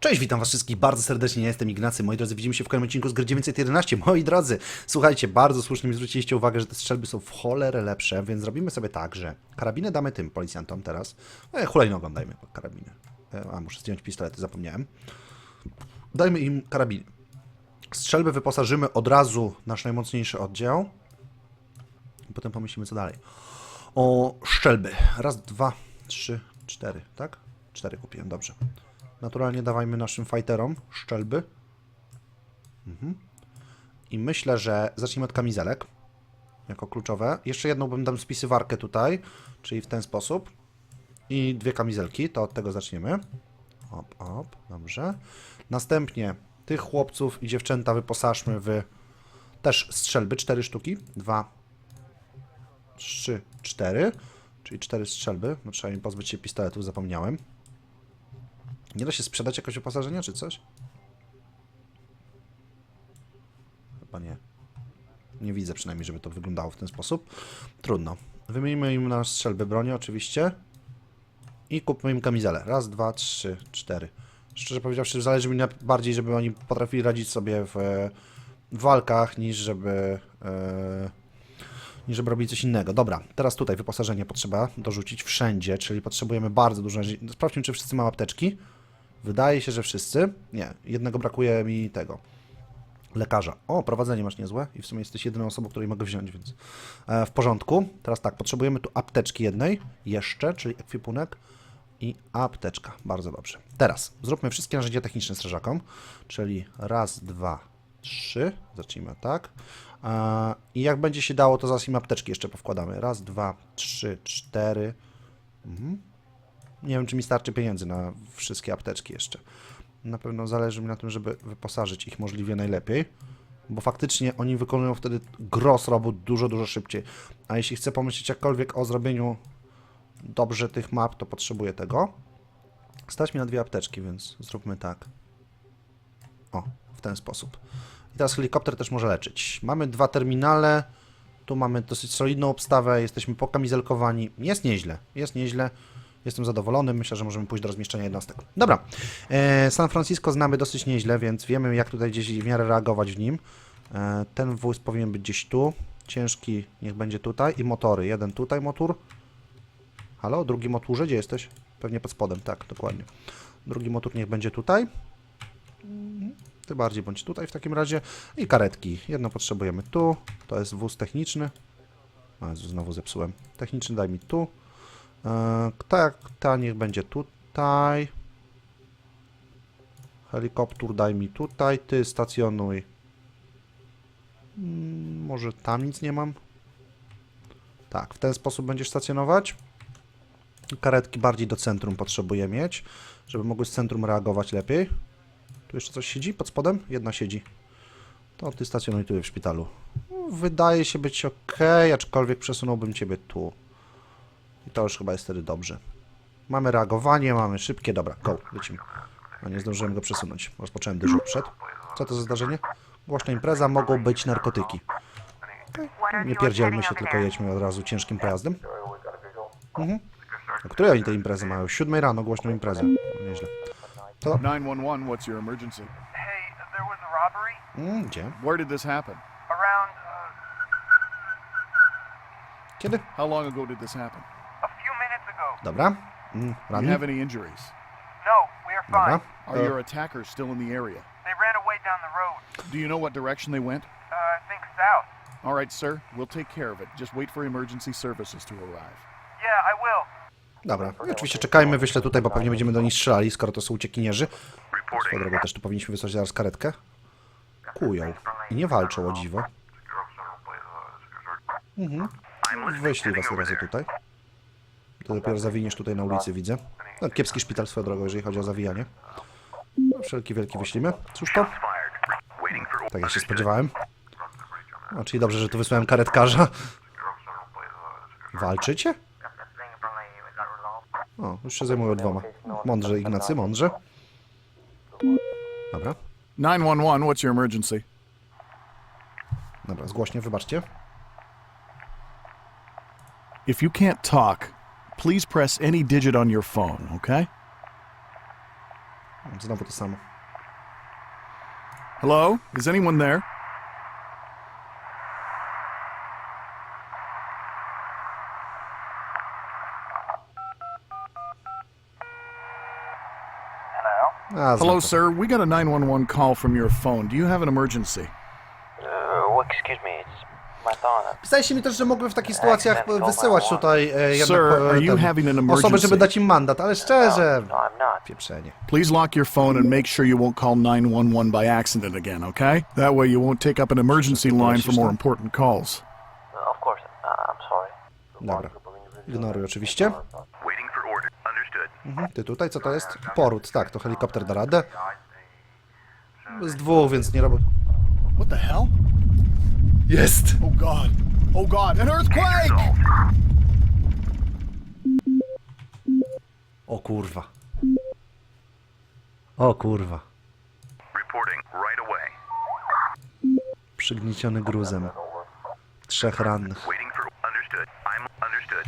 Cześć, witam was wszystkich bardzo serdecznie, ja jestem Ignacy. Moi drodzy, widzimy się w kolejnym odcinku z gry 911. Moi drodzy, słuchajcie, bardzo słusznie mi zwróciliście uwagę, że te strzelby są w cholerę lepsze, więc zrobimy sobie tak, że karabiny damy tym policjantom teraz. E, hulajnogą dajmy karabiny. E, a, muszę zdjąć pistolety, zapomniałem. Dajmy im karabiny. Strzelby wyposażymy od razu nasz najmocniejszy oddział. I potem pomyślimy, co dalej. O szczelby. Raz, dwa, trzy, cztery, tak? Cztery kupiłem, dobrze. Naturalnie dawajmy naszym fighterom szczelby. Mhm. I myślę, że zacznijmy od kamizelek. Jako kluczowe. Jeszcze jedną bym dał spisywarkę tutaj, czyli w ten sposób. I dwie kamizelki, to od tego zaczniemy. Op, op, dobrze. Następnie tych chłopców i dziewczęta wyposażmy w też strzelby, cztery sztuki. Dwa, trzy, cztery. Czyli cztery strzelby. No, trzeba im pozbyć się pistoletów, zapomniałem. Nie da się sprzedać jakoś opasażenia, czy coś? Chyba nie. Nie widzę przynajmniej, żeby to wyglądało w ten sposób. Trudno. Wymienimy im na strzelby broni oczywiście. I kupmy im kamizelę. Raz, dwa, trzy, cztery. Szczerze powiedziawszy, zależy mi bardziej, żeby oni potrafili radzić sobie w, e, w walkach, niż żeby... E, niż żeby robili coś innego. Dobra, teraz tutaj wyposażenie potrzeba dorzucić wszędzie, czyli potrzebujemy bardzo dużo. Sprawdźmy, czy wszyscy mają apteczki. Wydaje się, że wszyscy. Nie, jednego brakuje mi tego. Lekarza. O, prowadzenie masz niezłe i w sumie jesteś jedyną osobą, której mogę wziąć, więc e, w porządku. Teraz tak, potrzebujemy tu apteczki jednej, jeszcze, czyli ekwipunek i apteczka. Bardzo dobrze. Teraz zróbmy wszystkie narzędzia techniczne strażakom, czyli raz, dwa, trzy. Zacznijmy tak. E, I jak będzie się dało, to zaraz im apteczki jeszcze powkładamy. Raz, dwa, trzy, cztery. Mhm. Nie wiem, czy mi starczy pieniędzy na wszystkie apteczki jeszcze. Na pewno zależy mi na tym, żeby wyposażyć ich możliwie najlepiej, bo faktycznie oni wykonują wtedy gros robót dużo, dużo szybciej. A jeśli chcę pomyśleć jakkolwiek o zrobieniu dobrze tych map, to potrzebuję tego. Stać mi na dwie apteczki, więc zróbmy tak. O, w ten sposób. I teraz helikopter też może leczyć. Mamy dwa terminale. Tu mamy dosyć solidną obstawę, jesteśmy pokamizelkowani. Jest nieźle, jest nieźle. Jestem zadowolony, myślę, że możemy pójść do rozmieszczenia jednostek. Dobra, e, San Francisco znamy dosyć nieźle, więc wiemy jak tutaj gdzieś w miarę reagować w nim. E, ten wóz powinien być gdzieś tu, ciężki niech będzie tutaj i motory. Jeden tutaj motor. Halo, drugi motorze, gdzie jesteś? Pewnie pod spodem, tak, dokładnie. Drugi motor niech będzie tutaj. Mhm, Ty bardziej bądź tutaj w takim razie. I karetki. Jedno potrzebujemy tu. To jest wóz techniczny. A, znowu zepsułem. Techniczny daj mi tu. E, Tak, ta niech będzie tutaj. Helikopter daj mi tutaj. Ty stacjonuj. Mm, Może tam nic nie mam? Tak, w ten sposób będziesz stacjonować. Karetki bardziej do centrum potrzebuję mieć, żeby mogły z centrum reagować lepiej. Tu jeszcze coś siedzi pod spodem? Jedna siedzi. To ty stacjonuj tu w szpitalu. Wydaje się być ok, aczkolwiek przesunąłbym ciebie tu. I to już chyba jest wtedy dobrze. Mamy reagowanie, mamy szybkie, dobra, go, lecimy. A nie zdążyłem go przesunąć. Rozpocząłem dyżur przed. Co to za zdarzenie? Głośna impreza, mogą być narkotyki. Nie pierdzielmy się, tylko jedźmy od razu ciężkim pojazdem. Mhm. A której oni te imprezy mają? Siódmej rano głośną imprezę. No, Nieźle. To... 911, what's your emergency? Hey, there was a robbery Mm, gdzie? Where did this happen? around uh, Kiedy? How long ago did this happen? a few minutes ago. Dobra. Mm, Do you have any injuries? No, we are Dobra. fine. Are your attackers still in the area? They ran away down the road. Do you know what direction they went? Uh, I think south. All right, sir, we'll take care of it. Just wait for emergency services to arrive. Yeah, I will. Dobra. I oczywiście czekajmy, wyślę tutaj, bo pewnie będziemy do nich strzelali, skoro to są uciekinierzy. Swoją drogą też tu powinniśmy wysłać zaraz karetkę. Kują. I nie walczą, o dziwo. Mhm. Wyślij was od razu tutaj. To dopiero zawiniesz tutaj na ulicy, widzę. No, kiepski szpital swoją drogą, jeżeli chodzi o zawijanie. No, wszelki wielki wyślimy. Cóż to? Tak jak się spodziewałem. No, czyli dobrze, że tu wysłałem karetkarza. Walczycie? O, już się zajmują dwoma. Mądrze, Ignacy, mądrze. Dobra, 911, what's your emergency? dobra, zgłośnie, wybaczcie. If you can't talk, please press any digit on your phone, okay? Znowu to samo. Hello? Is anyone there? Hello? Hello, sir. We got a 911 call from your phone. Do you have an emergency? Uh, excuse me, it's my phone. Wydaje się mi też, że mogły w takich sytuacjach wysyłać tutaj e, jednak e, ten, osoby, żeby dać im mandat, ale szczerze, No, not. pieprzenie. Please lock your phone and make sure you won't call 911 by accident again, okay? That way you won't take up an emergency line for more important calls. Uh, Of course, uh, I'm sorry. Dobra. Ignoruj oczywiście. Waiting for order. Understood. Mhm. Ty tutaj, co to jest? Poród, tak, to helikopter da radę. Z dwóch, więc nie robię... What the hell? Jest! Oh god. Oh god, an earthquake! O kurwa. O kurwa. Reporting right away. Przygnieciony gruzem. Trzech rannych. Waiting for understood. I'm understood.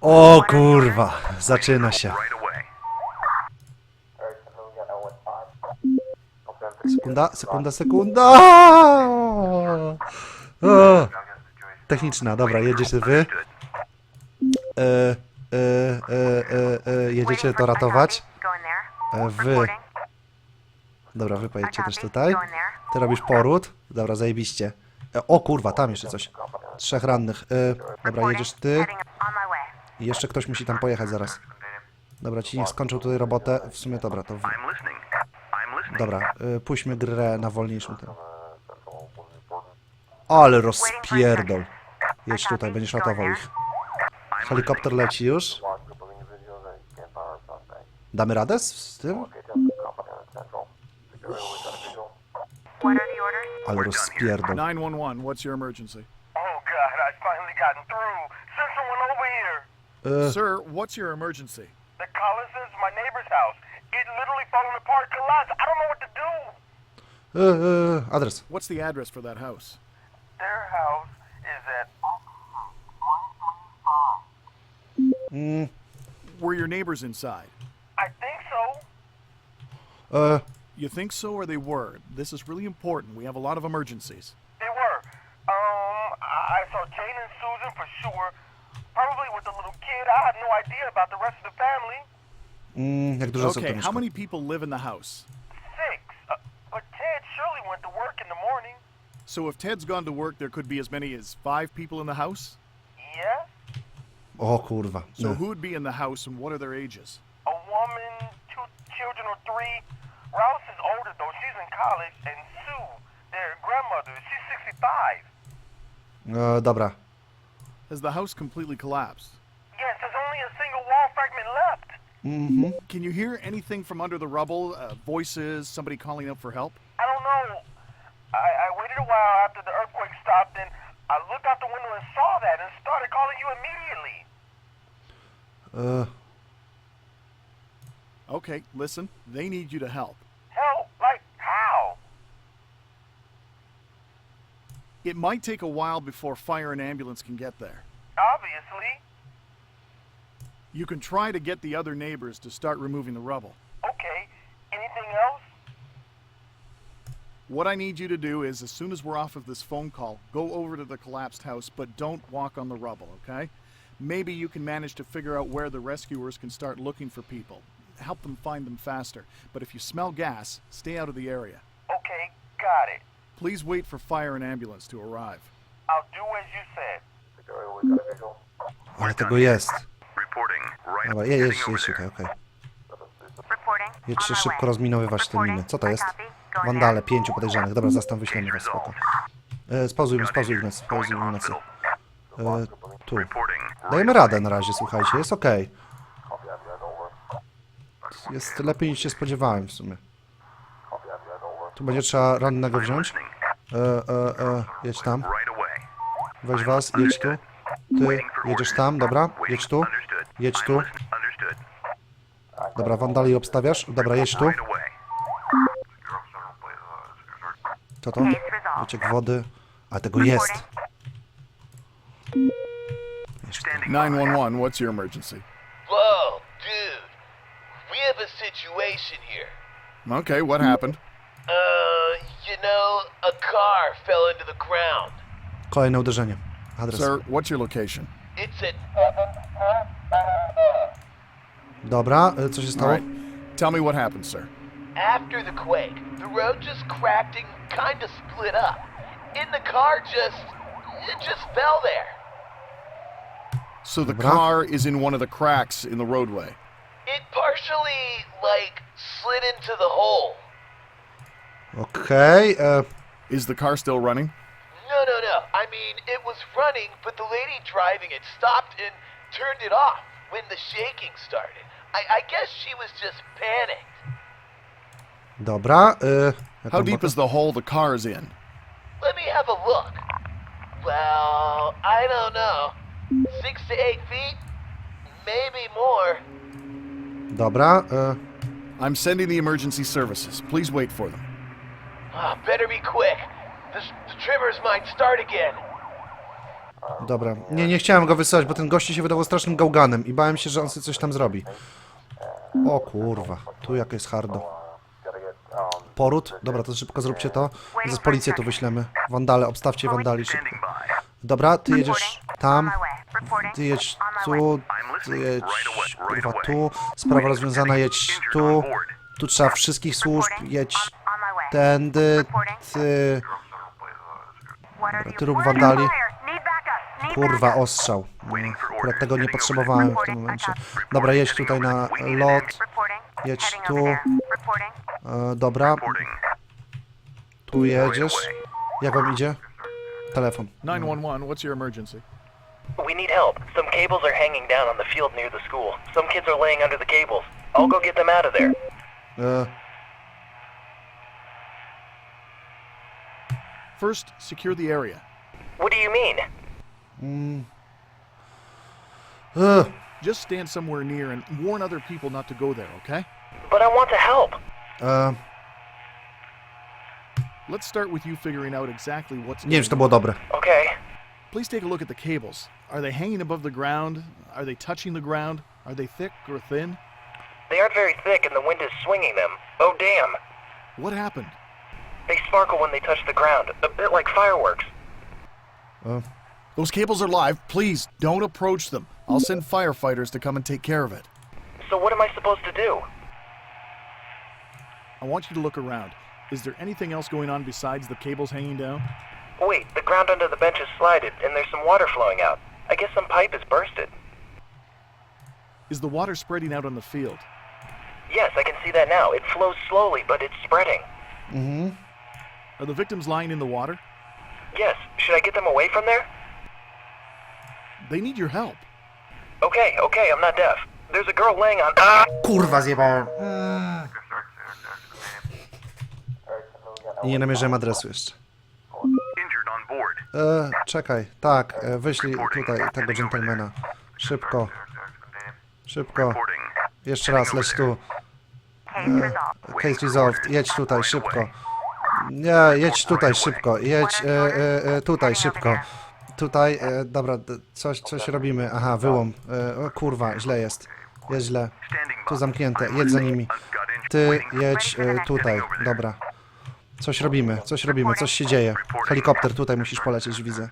O kurwa. Zaczyna się. Right away. Sekunda, sekunda, sekunda. Techniczna, dobra, jedziecie wy. E, e, e, e, e, jedziecie to ratować. E, wy. Dobra, wy pojedźcie też tutaj. Ty robisz poród. Dobra, zajebiście. E, o kurwa, tam jeszcze coś. Trzech rannych. E, dobra, jedziesz ty. I jeszcze ktoś musi tam pojechać zaraz. Dobra, ci skończą tutaj robotę. W sumie dobra, to... W... Dobra, y, puśćmy grę na wolniejszą. Ale rozpierdol. Jedź tutaj, będziesz ratował ich. Helikopter leci już. Damy radę z, z tym? Ale rozpierdol. 911, what's your emergency? Oh, God, I finally gotten through. Send someone over here. Y, Sir, what's your emergency? The Collinses, my neighbor's house. It literally falling apart, collapsed. I don't know what to do. y, adres. What's the address for that house? Their house is at Mm, Were your neighbors inside? I think so. y, You think so or they were? This is really important. We have a lot of emergencies. They were. Um, I I saw Jane and Susan for sure. Probably with the little kid. I had no idea about the rest of the family. mm, jak dużo Okay, how many people live in the house? Six. Uh, but Ted surely went to work in the morning. So if Ted's gone to work, there could be as many as five people in the house? Yes? O kurwa. So Y, who would be in the house and what are their ages? A woman, two children or three. Rouse is older though. She's in college. And Sue, their grandmother, she's 65. y, dobra. Has the house completely collapsed? Yes, there's only a single wall fragment left. Mm-hmm. Can you hear anything from under the rubble? Uh, voices, somebody calling out for help? I don't know. I, I waited a while after the earthquake stopped, and I looked out the window and saw that and started calling you immediately. Y, Okay, listen, they need you to help. Help? Like how? It might take a while before fire and ambulance can get there. Obviously. You can try to get the other neighbors to start removing the rubble. Okay. Anything else? What I need you to do is, as soon as we're off of this phone call, go over to the collapsed house, but don't walk on the rubble, okay? Maybe you can manage to figure out where the rescuers can start looking for people. Help them find them faster. But if you smell gas, stay out of the area. Okay, got it. Please wait for fire and ambulance to arrive. I'll do as you said. ale tego jest. Reporting right Dobra, je, jedź, jedź tutaj, okej. Reporting. Jedźcie szybko rozminowywać te miny. Co to jest? Wandale, pięciu podejrzanych. Dobra, zaraz tam wyślemy was, spoko. E, spauzuj, spauzuj Ignacy, spauzuj Ignacy. E, tu. Dajemy radę na razie, słuchajcie, jest okej. Jest lepiej niż się spodziewałem w sumie. Tu będzie trzeba rannego wziąć. E, e, e, jedź tam. Weź was, jedź tu. Ty, jedziesz tam, dobra, jedź tu. Jedź tu. Dobra, wandali obstawiasz? Dobra, jedź tu. Co to? Wyciek wody. A tego jest. Jeszcze. 911, what's your emergency? Whoa, dude. We have a situation here. Okay, what happened? Uh, you know, a car fell into the ground. Kolejne uderzenie. Adres. Sir, what's your location? It's at Dobra, y, co się stało? right. Tell me what happened, sir. after the quake. The road just cracked and kind of split up. And the car just. it just fell there. So the Dobra. car is in one of the cracks in the roadway. It partially, like, slid into the hole. Okay. e, Is the car still running? No, no, no. I mean, it was running, but the lady driving it stopped and turned it off when the shaking started. I, I guess she was just panicked. Dobra. y, jak How deep is the hole the car is in? Let me have a look. Well, I don't know. Six to eight feet? Maybe more. Dobra. y, I'm sending the emergency services. Please wait for them. Ah, better be quick. The, the trimmers might start again. Dobra. Nie, nie chciałem go wysyłać, bo ten gości się wydawał strasznym gałganem i bałem się, że on sobie coś tam zrobi. O kurwa, tu jak jest hardo. Poród? Dobra, to szybko zróbcie to. Zaraz policję tu wyślemy. Wandale, obstawcie wandali szybko. Dobra, ty jedziesz tam. Ty jedź tu, ty jedź kurwa tu. Sprawa rozwiązana, jedź tu. Tu trzeba wszystkich służb, jedź tędy, ty... Dobra, ty rób wandali. Kurwa, ostrzał. Akurat tego nie potrzebowałem w tym momencie. Dobra, jedź tutaj na lot. Jedź tu. E, dobra, tu jedziesz. Jak wam idzie? Telefon. 911, what's your emergency? We need help. Some cables are hanging down on the field near the school. Some kids are laying under the cables. I'll go get them out of there. E, First, secure the area. What do you mean? e, Just stand somewhere near and warn other people not to go there, okay? But I want to help. e, Let's start with you figuring out exactly what's nie wiem, czy to było dobre. Okay. Please take a look at the cables. Are they hanging above the ground? Are they touching the ground? Are they thick or thin? They aren't very thick and the wind is swinging them. Oh, damn. What happened? They sparkle when they touch the ground, a bit like fireworks. E, Those cables are live. Please don't approach them. I'll send firefighters to come and take care of it. So what am I supposed to do? I want you to look around. Is there anything else going on besides the cables hanging down? Wait, the ground under the bench is slided and there's some water flowing out. I guess some pipe is bursted. Is the water spreading out on the field? Yes, I can see that now. It flows slowly, but it's spreading. mhm. Are the victims lying in the water? Yes, should I get them away from there? They need your help. Okay, okay, I'm not deaf. There's a girl laying on. Ah! Kurwa, zjebałem. I nie namierzyłem adresu jeszcze. E, czekaj, tak, e, wyślij tutaj tego dżentelmena. Szybko, szybko. Jeszcze raz, leć tu. Resolved. Case resolved, jedź tutaj, szybko. Nie, jedź tutaj, szybko. Jedź e, e, e, tutaj, szybko. Tutaj, e, dobra, coś, coś robimy. Aha, wyłom. E, o kurwa, źle jest. Jest źle. Tu zamknięte, jedź za nimi. Ty jedź e, tutaj, dobra. Coś robimy, coś robimy, coś się dzieje. Helikopter tutaj musisz polecieć, widzę.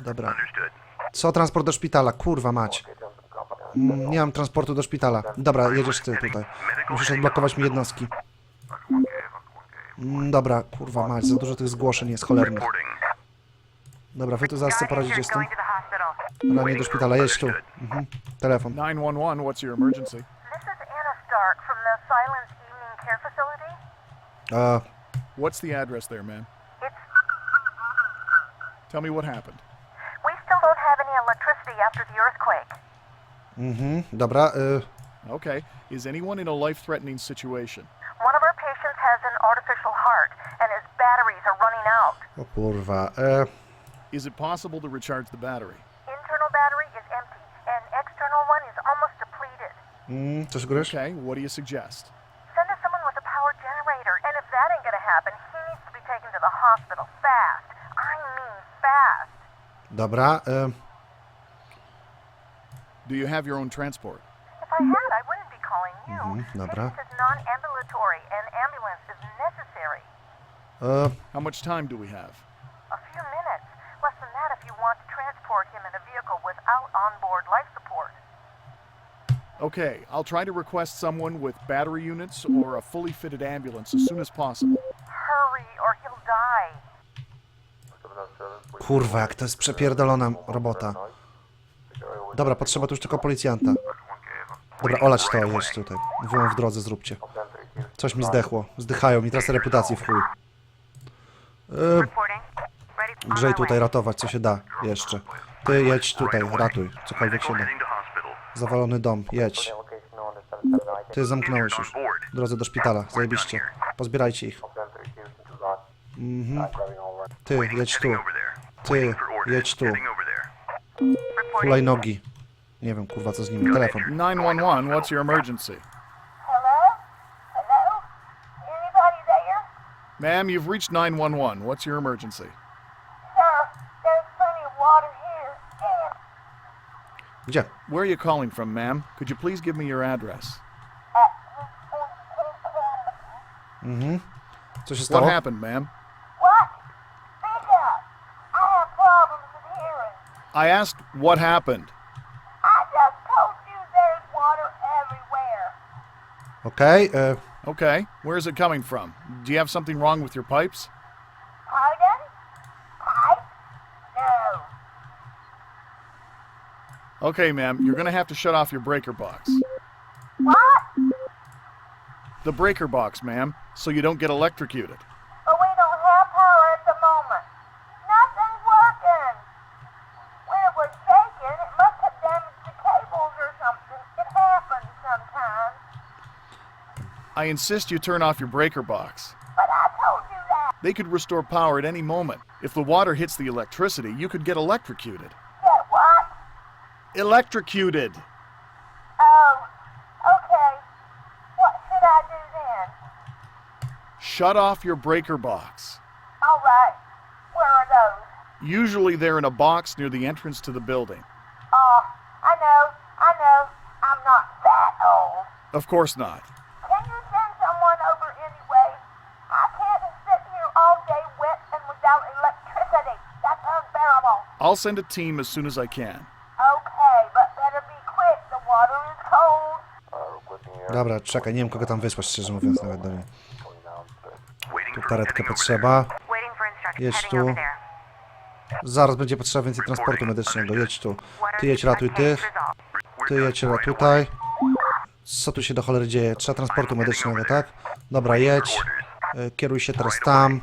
Dobra. Co transport do szpitala? Kurwa mać. Mm, Nie mam transportu do szpitala. Dobra, jedziesz ty tutaj. Musisz odblokować mi jednostki. Mm, Dobra, kurwa mać, za dużo tych zgłoszeń jest cholernych. Dobra, wy tu zaraz sobie poradzicie z tym. Ramię do szpitala, jedź tu. Mhm. Telefon. 911, what's your emergency? This is Anna Stark from the Silence Evening Care Facility. E, What's the address there, ma'am? It's. Tell me what happened. We still don't have any electricity after the earthquake. Mm-hmm. dobra. E, Okay. Is anyone in a life threatening situation? One of our patients has an artificial heart, and his batteries are running out. o kurwa. E, Is it possible to recharge the battery? Internal battery is empty, and external one is almost depleted. mm, coś gryź? Okay, what do you suggest? Send us someone with a power generator, and if that ain't gonna happen, he needs to be taken to the hospital fast. I mean fast. Dobra. E, Do you have your own transport? If I had, I wouldn't be calling you. Mhm, dobra. This is non-ambulatory and ambulance is necessary. E, How much time do we have? A few minutes. Less than that if you want to transport him in a vehicle without onboard life support. Okay, I'll try to request someone with battery units or a fully fitted ambulance as soon as possible. Kurwa, jak to jest przepierdolona robota. Dobra, potrzeba tu już tylko policjanta. Dobra, olać to jest tutaj. Wyłom w drodze zróbcie. Coś mi zdechło. Zdychają mi, tracę reputacji w chuj. E, grzej my tutaj ratować, co się da jeszcze. Ty jedź tutaj, ratuj, cokolwiek się da. Zawalony dom, jedź. Ty zamknąłeś już. Drodze do szpitala, zajebiście. Pozbierajcie ich. Mhm. Ty, jedź tu. Heading over there. Ty, Waiting for orders. jedź tu. Heading over there. Reporting. Hulajnogi. Nie wiem, kurwa, co z nimi. Telefon. 911, what's your emergency? Hello? Hello? Anybody there? Ma'am, you've reached 911. What's your emergency? Sir, there's plenty of water here. And Gdzie? Where are you calling from, ma'am? Could you please give me your address? Mhm. Co się What stało? happened, ma'am? what? Speak up. I have problems with hearing. I asked what happened. I just told you there's water everywhere. Okej, e, uh, Okay, where is it coming from? Do you have something wrong with your pipes? Pardon? Pipe? No. Okay, ma'am, you're gonna have to shut off your breaker box. What? The breaker box, ma'am, so you don't get electrocuted. But we don't have power at the moment. Nothing's working. When it was shaking, it must have damaged the cables or something. It happens sometimes. I insist you turn off your breaker box. But I told you that. They could restore power at any moment. If the water hits the electricity, you could get electrocuted. Get what? Electrocuted! Oh, okay. What should I do then? Shut off your breaker box. All right. Where are those? Usually they're in a box near the entrance to the building. Oh, I know, I know. I'm not that old. Of course not. I'll send a team as soon as I can. Okay, but better be quick. The water is cold. dobra, czekaj, nie wiem kogo tam wysłać, szczerze mówiąc, nawet do. Waiting Tu karetkę potrzeba. Waiting for instructions. Jedź Heading tu. over there. Zaraz będzie potrzeba więcej transportu medycznego, jedź tu. Ty jedź, ratuj tych. Ty jedź ra- tutaj. Co tu się do cholery dzieje? Trzeba transportu medycznego, tak? Dobra, jedź. E, Kieruj się teraz tam.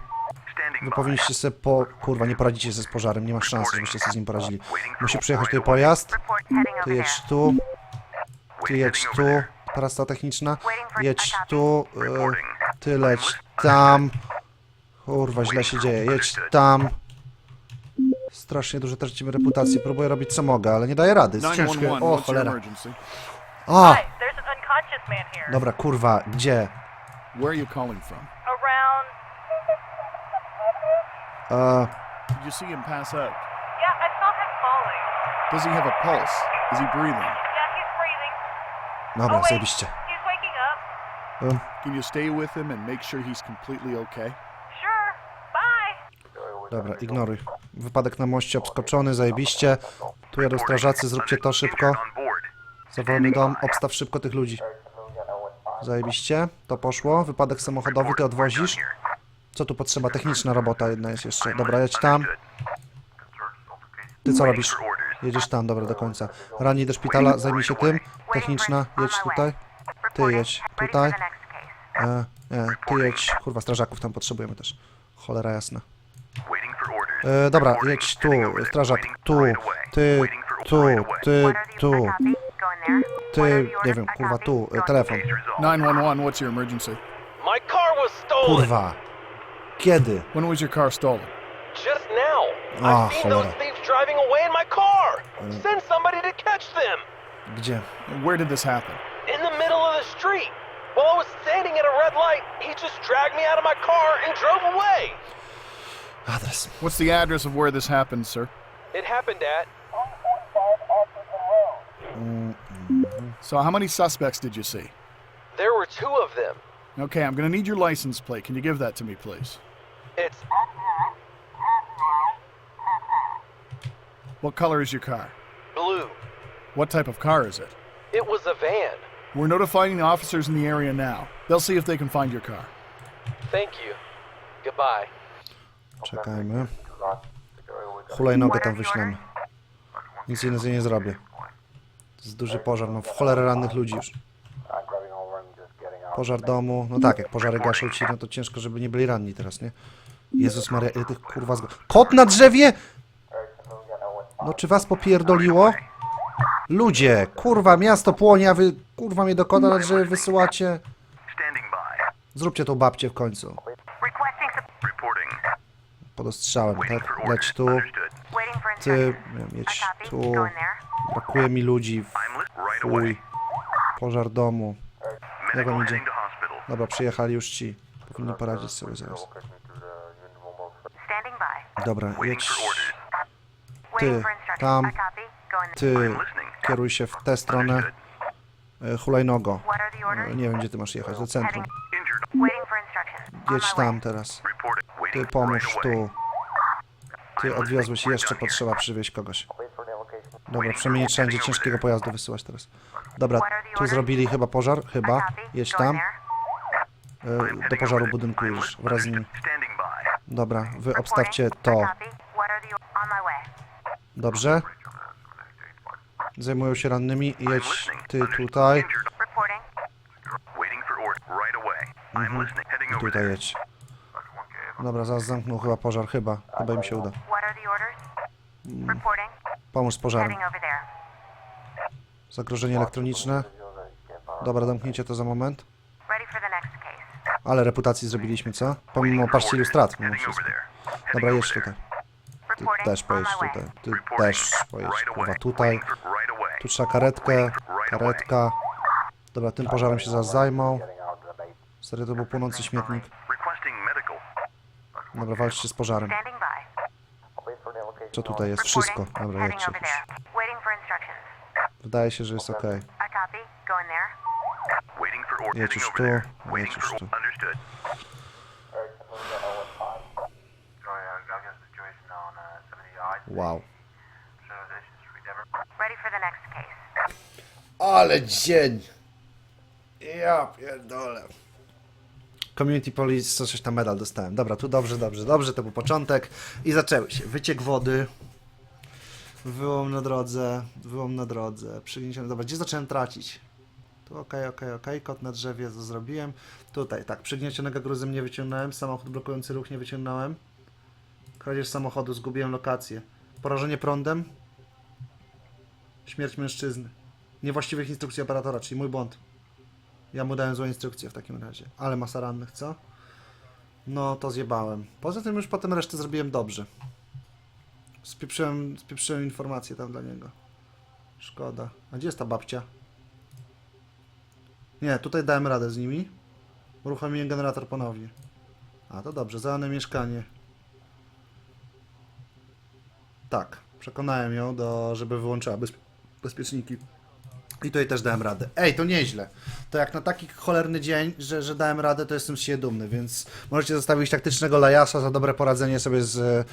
Wy powinniście sobie po... Kurwa, nie poradzicie sobie z pożarem, nie ma szans, żebyście sobie z nim poradzili. Musi przyjechać tutaj pojazd. Ty jedź tu. Ty jedź tu. Parasta techniczna. Jedź tu. E, Ty leć tam. Kurwa, źle się dzieje. Jedź tam. Strasznie dużo tracimy reputację. Próbuję robić co mogę, ale nie daję rady. Jest ciężko. 911, O, cholera. A! Dobra, kurwa, gdzie? Where are you calling from? Around. E, Did you see him pass out? Yeah, I saw him falling. Does he have a pulse? Is he breathing? Yeah, he's breathing. dobra, oh, wait. zajebiście. He's waking up. E, Can you stay with him and make sure he's completely okay? Sure. Bye. Dobra, ignoruj. Wypadek na moście obskoczony, zajebiście. Tu jadą strażacy, zróbcie to szybko. Zawolony dom, obstaw szybko tych ludzi. Zajebiście, to poszło. Wypadek samochodowy, ty odwozisz. Co tu potrzeba? Techniczna robota jedna jest jeszcze. Dobra, jedź tam. Ty co robisz? Jedziesz tam, dobra, do końca. Rani do szpitala, zajmij się tym. Techniczna, jedź tutaj. Ty jedź tutaj. E, nie, ty jedź. Kurwa, strażaków tam potrzebujemy też. Cholera jasna. E, dobra, jedź tu, strażak, tu, ty, tu, ty, tu, ty, nie wiem, kurwa, tu, e, telefon. Case resolved. 911, what's your emergency? Kurwa. Kiedy? When was your car stolen? just now. Ah, I've seen those cholera. thieves driving away in my car. Send somebody to catch them. Gdzie? Where did this happen? In the middle of the street. While I was standing at a red light, he just dragged me out of my car and drove away. Adres. What's the address of where this happened, sir? It happened at So, how many suspects did you see? There were two of them. Okay, I'm gonna need your license plate. Can you give that to me, please? It's What color is your car? blue. What type of car is it? It was a van. We're notifying the officers in the area now. They'll see if they can find your car. Thank you. Goodbye. Czekajmy. Hulajnogę tam wyślemy. Nic innego nie zrobię. To jest duży pożar, no w cholerę rannych ludzi już. Pożar domu, no tak, jak pożary gaszą ci, no to ciężko, żeby nie byli ranni teraz, nie? Jezus Maria, ile tych kurwa zgo... Kot na drzewie! No czy was popierdoliło? Ludzie, kurwa, miasto płonie, a wy kurwa mnie do kota na drzewie wysyłacie. Zróbcie tą babcię w końcu. Pod ostrzałem, tak? Leć tu, ty, copy. tu. Brakuje mi ludzi. Fuj. Pożar domu. Jak wam idzie? Dobra, przyjechali już ci. Powinni poradzić sobie zaraz. Dobra, jedź. Ty, tam. Ty, kieruj się w tę stronę. E, Hulajnogo. E? Nie wiem, gdzie ty masz jechać, do centrum. Jedź tam teraz. Ty pomóż tu. Ty odwiozłeś, jeszcze potrzeba przywieźć kogoś. Dobra, przemienić trzeba będzie ciężkiego pojazdu wysyłać teraz. Dobra, tu zrobili chyba pożar, chyba. Jedź tam. E, Do pożaru budynku już, wraz z nim. Dobra, wy obstawcie to. Dobrze? Zajmują się rannymi. Jedź ty tutaj. Heading I tutaj jedź. Dobra, zaraz zamknął chyba pożar, chyba. Chyba im się uda. Reporting. Pomóż z pożarem. Zagrożenie elektroniczne. Dobra, zamknijcie to za moment. Ale reputacji zrobiliśmy, co? Pomimo paści ilustrat, mimo wszystko. Dobra, jedź tutaj. Ty też pojedź tutaj. Ty też pojedź, kurwa, tutaj. Tu trzeba karetkę, karetka. Dobra, tym pożarem się zaraz zajmą. Serio, to był płonący śmietnik. Dobra, walczcie z pożarem. Co tutaj jest? Wszystko. Dobra, jedźcie już. Wydaje się, że jest ok. I copy. Going there. Over tu, for tu. Wow. Ale dzień! Ja pierdolę. Community Police, co coś tam medal dostałem. Dobra, tu dobrze, dobrze, dobrze, to był początek. I zaczęły się. Wyciek wody. Wyłom na drodze, wyłom na drodze, przygniesiony. Dobra, gdzie zacząłem tracić? Tu okej, okej, okej, kot na drzewie, to zrobiłem. Tutaj, tak, przygniecionego gruzem nie wyciągnąłem, samochód blokujący ruch nie wyciągnąłem. Kradzież samochodu, zgubiłem lokację. Porażenie prądem. Śmierć mężczyzny. Niewłaściwych instrukcji operatora, czyli mój błąd. Ja mu dałem złe instrukcje w takim razie. Ale masa rannych, co? No, to zjebałem. Poza tym już potem resztę zrobiłem dobrze. Spieprzyłem, spieprzyłem informacje tam dla niego. Szkoda. A gdzie jest ta babcia? Nie, tutaj dałem radę z nimi. Uruchomiłem generator ponownie. A, to dobrze. Zalane mieszkanie. Tak. Przekonałem ją, do, żeby wyłączyła bezpie bezpieczniki. I tutaj też dałem radę. Ej, to nieźle. To jak na taki cholerny dzień, że, że dałem radę, to jestem siebie dumny, więc możecie zostawić taktycznego lajasa za dobre poradzenie sobie z, e,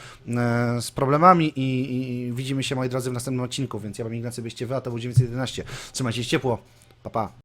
z problemami i, i, widzimy się, moi drodzy, w następnym odcinku, więc ja wam Ignacy byście wy, a to był 911. Trzymajcie się ciepło. Pa, pa.